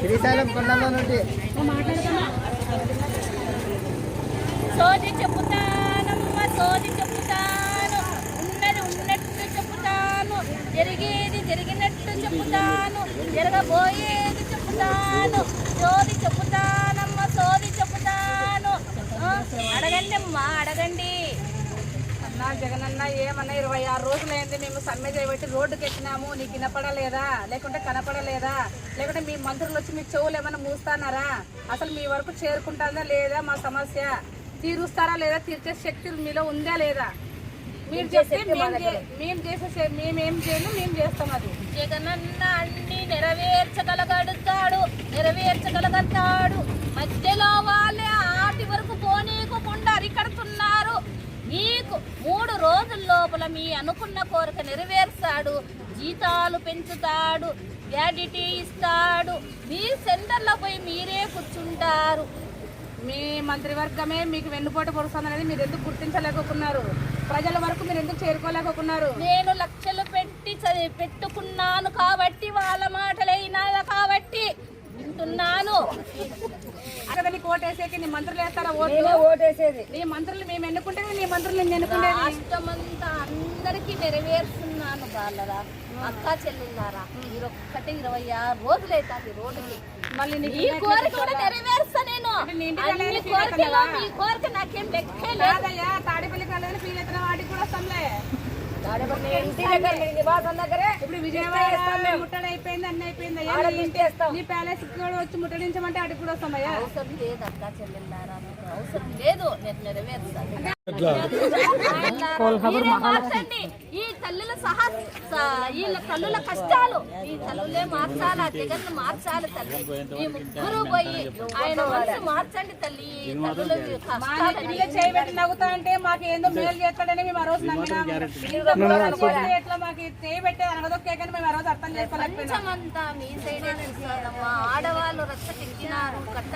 శ్రీశైలం కొండలో నుండి. సోది చెప్పుతానమ్మ సోది చెప్పుతాను ఉన్నది ఉన్నట్టు చెప్పుతాను జరిగేది జరిగినట్టు చెప్పుతాను జరగబోయేది చెప్పుతాను సోది చెప్పుతానమ్మ సోది చెప్పుతాను ఆ, అడగండి అమ్మా అడగండి. అన్నా జగనన్న ఏమన్నా ఇరవై ఆరు రోజులైంది మేము సమ్మె చేయబట్టి రోడ్డుకి ఎక్కినాము నీకు వినపడలేదా? లేకుంటే కనపడలేదా? లేకుంటే మీ మంత్రులు వచ్చి మీ చెవులు ఏమైనా మూస్తానారా? అసలు మీ వరకు చేరుకుంటుందా లేదా మా సమస్య? తీరుస్తారా లేదా? తీర్చే శక్తి మీలో ఉందా లేదా? మీరు చెప్తే మేము చేసే మేమేం చేయను మేము చేస్తాం అది. జగనన్న అన్ని నెరవేర్చగలగడుతాడు నెరవేర్చగలగతాడు మధ్యలో వాళ్ళే ఆటి వరకు పోనీయకుండా అరికడుతున్నారు మీకు మూడు రోజుల లోపల మీ అనుకున్న కోరిక నెరవేర్స్తాడు జీతాలు పెంచుతాడు వ్యాడిటీ ఇస్తాడు. మీ సెంటర్లో పోయి మీరే కూర్చుంటారు. మీ మంత్రివర్గమే మీకు వెన్నుపోటు పొడుస్తుంది అనేది మీరు ఎందుకు గుర్తించలేకపోతున్నారు? ప్రజల వరకు మీరు ఎందుకు చేరుకోలేకపోతున్నారు? నేను లక్షలు పెట్టి పెట్టుకున్నాను కాబట్టి వాళ్ళ మాటలైనా అక్కడ నీకు ఓటేసేకి నీ మంత్రులు వేస్తారా ఓట్లు? ఓటేసేది నీ మంత్రులు మేము ఎన్నుకుంటే నీ మంత్రులు నేను ఎన్నుకుంటేది రాష్ట్రమంతా అందరికీ నెరవేరుస్తున్నాను బాలరా. అక్క చెల్లున్నారా మీరొక్కటే ఇరవై ఆరు రోజులైతుంది రోడ్డుకి. మళ్ళీ ఈ కోరిక కూడా నెరవేరుస్తా నేను. అన్ని వెళ్ళాలి, కోరికలు మీ కోరిక నాకేం లెక్కే లేదు. కాదయ్యా తాడేపల్లి కాలేదని ఫీల్ అవుతున్న వాటికి కూడా వస్తాంలే ఇప్పుడు విజయవాడ ముట్టడి అయిపోయింది అన్ని అయిపోయింది. నీ ప్యాలెస్ కూడా వచ్చి ముట్టడించమంటే అడిగి కూడా వస్తామయ్యా? అవసరం లేదు నేను నెరవేరుస్తాను. మార్చండి. ఈ తల్లుల సహా వీళ్ళ తల్లుల కష్టాలు ఈ తల్లులే మార్చాలా జగన్ మార్చాలి తల్లి. ఈ ముగ్గురు పోయి ఆయన మనసు మార్చండి తల్లి ఈ తల్లుల చేయబెట్టి నవ్వుతా అంటే మాకు ఏందో మేలు చేస్తాడని మేము ఆ రోజు నమ్మినాము. ఎట్లా మాకు చేయబెట్టే అనగదొక్కే కానీ మేము ఆ రోజు అర్థం చేసుకోలేకపోయినాం. ప్రపంచమంతా మీ సైడే ఆడవాళ్ళు రచ్చకెక్కినారు కట్ట